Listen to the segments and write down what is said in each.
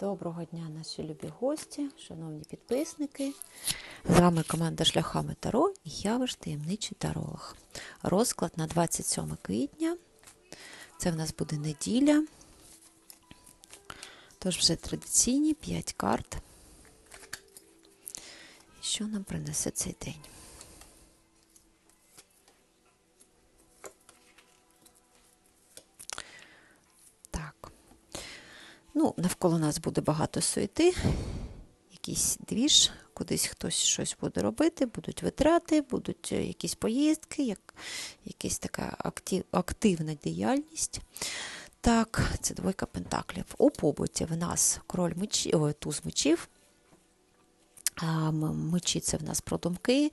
Доброго дня, наші любі гості, шановні підписники. З вами команда Шляхами Таро і я ваш таємничий таролог. Розклад на 27 квітня. Це в нас буде неділя. Тож вже традиційні 5 карт. І що нам принесе цей день? Ну, навколо нас буде багато суєти, якийсь двіж, кудись хтось щось буде робити, будуть витрати, будуть е, якісь поїздки, як, якась така актив, активна діяльність. Так, це двойка пентаклів. У побуті в нас король мечі, о, туз мечів. Мечі це в нас про думки.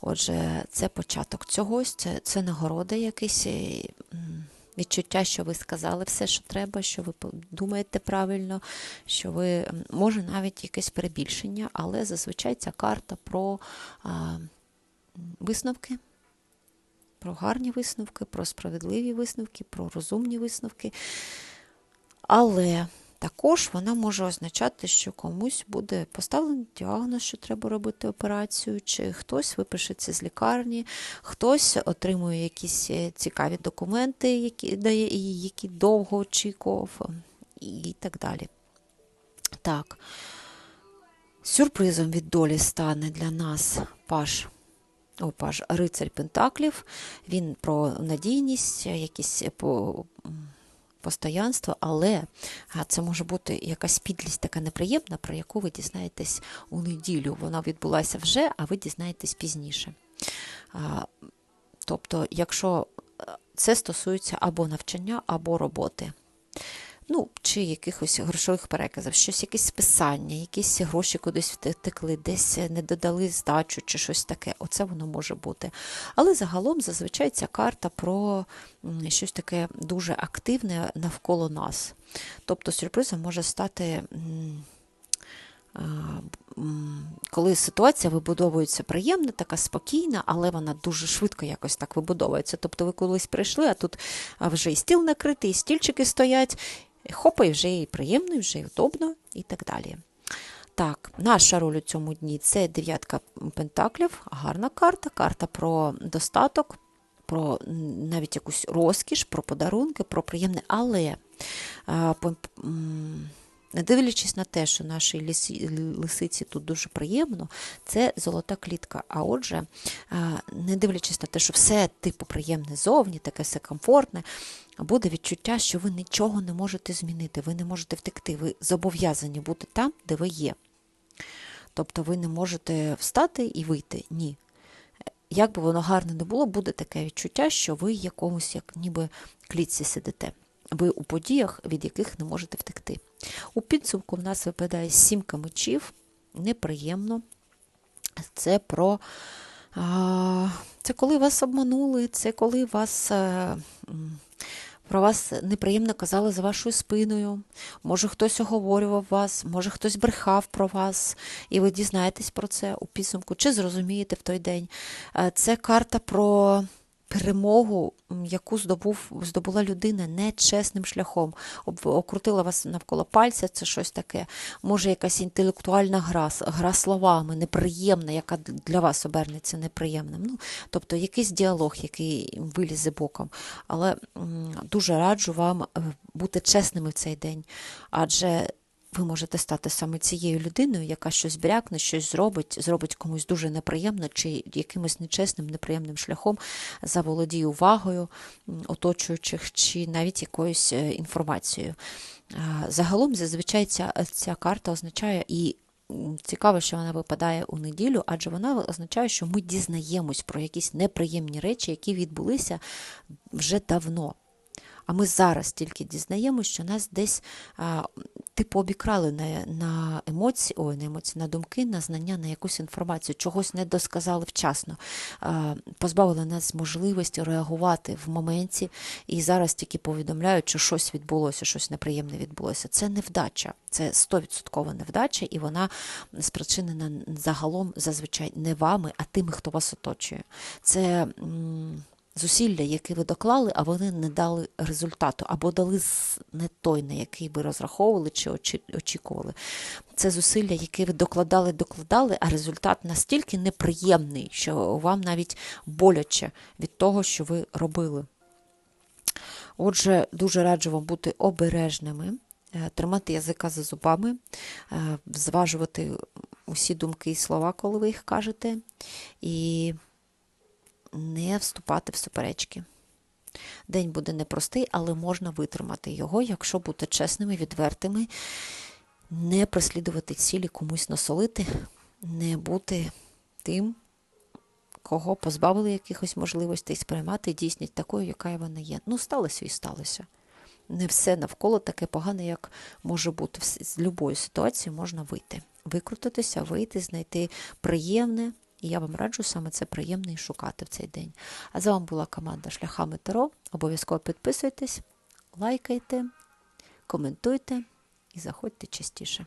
Отже, це початок цьогось, це, це нагорода якийсь. Відчуття, що ви сказали все, що треба, що ви думаєте правильно, що ви може навіть якесь перебільшення, але зазвичай ця карта про а, висновки, про гарні висновки, про справедливі висновки, про розумні висновки. Але також вона може означати, що комусь буде поставлений діагноз, що треба робити операцію, чи хтось випишеться з лікарні, хтось отримує якісь е, цікаві документи, які дає які довго очікував, ем, і так далі. Так. Сюрпризом від долі стане для нас паш. О, паж рицарь Пентаклів. Він про надійність, якісь по, м, постоянство, але це може бути якась підлість така неприємна, про яку ви дізнаєтесь у неділю. Вона відбулася вже, а ви дізнаєтесь пізніше. Тобто, якщо е, це стосується або навчання, або роботи. Ну, чи якихось грошових переказів, щось, якесь списання, якісь гроші кудись втекли, десь не додали здачу чи щось таке. Оце воно може бути. Але загалом зазвичай ця карта про щось таке дуже активне навколо нас. Тобто сюрпризом може стати. Коли ситуація вибудовується приємна, така спокійна, але вона дуже швидко якось так вибудовується. Тобто ви колись прийшли, а тут вже і стіл накритий, і стільчики стоять, хопа, і вже і приємно, вже і удобно, і так далі. Так, наша роль у цьому дні це дев'ятка пентаклів, гарна карта, карта про достаток, про навіть якусь розкіш, про подарунки, про приємне. Але а, по- не дивлячись на те, що нашій лісі, лисиці тут дуже приємно, це золота клітка. А отже, не дивлячись на те, що все типу приємне зовні, таке все комфортне, буде відчуття, що ви нічого не можете змінити, ви не можете втекти, ви зобов'язані бути там, де ви є. Тобто ви не можете встати і вийти. Ні. Як би воно гарно не було, буде таке відчуття, що ви якомусь, як ніби клітці сидите. Ви у подіях, від яких не можете втекти. У підсумку в нас випадає сімка мечів, неприємно. Це про це коли вас обманули, це коли вас. е, Про вас неприємно казали за вашою спиною. Може, хтось оговорював вас, може хтось брехав про вас, і ви дізнаєтесь про це у підсумку, чи зрозумієте в той день. Е, Це карта про перемогу, яку здобув, здобула людина нечесним шляхом. Окрутила вас навколо пальця, це щось таке. Може, якась інтелектуальна гра, гра словами, неприємна, яка для вас обернеться неприємним. Ну, тобто якийсь діалог, який вилізе боком. Але дуже раджу вам е, бути чесними в цей день, адже ви можете стати саме цією людиною, яка щось брякне, щось зробить, зробить комусь дуже неприємно, чи якимось нечесним, неприємним шляхом заволодіє увагою оточуючих, чи навіть якоюсь е, інформацією. Загалом, зазвичай, ця, ця карта означає і. Цікаво, що вона випадає у неділю, адже вона означає, що ми дізнаємось про якісь неприємні речі, які відбулися вже давно. А ми зараз тільки дізнаємося, що нас десь типу обікрали на, на емоції, ой, на емоції, на думки, на знання, на якусь інформацію, чогось не досказали вчасно, позбавили нас можливості реагувати в моменті, і зараз тільки повідомляють, що щось відбулося, щось неприємне відбулося. Це невдача, це 100% невдача, і вона спричинена загалом зазвичай не вами, а тими, хто вас оточує. Це. Зусилля, які ви доклали, а вони не дали результату, або дали не той, на який ви розраховували чи очікували. Це зусилля, які ви докладали, докладали, а результат настільки неприємний, що вам навіть боляче від того, що ви робили. Отже, дуже раджу вам бути обережними, е, тримати язика за зубами, е, зважувати усі думки і слова, коли ви їх кажете, і не вступати в суперечки. День буде непростий, але можна витримати його, якщо бути чесними, відвертими, не преслідувати цілі комусь насолити, не бути тим, кого позбавили якихось можливостей сприймати дійсність такою, яка вона є. Ну, сталося і сталося. Не все навколо таке погане, як може бути. З будь-якої ситуації можна вийти, викрутитися, вийти, знайти приємне. І я вам раджу саме це приємне і шукати в цей день. А з вами була команда Шляхами Таро. Обов'язково підписуйтесь, лайкайте, коментуйте і заходьте частіше.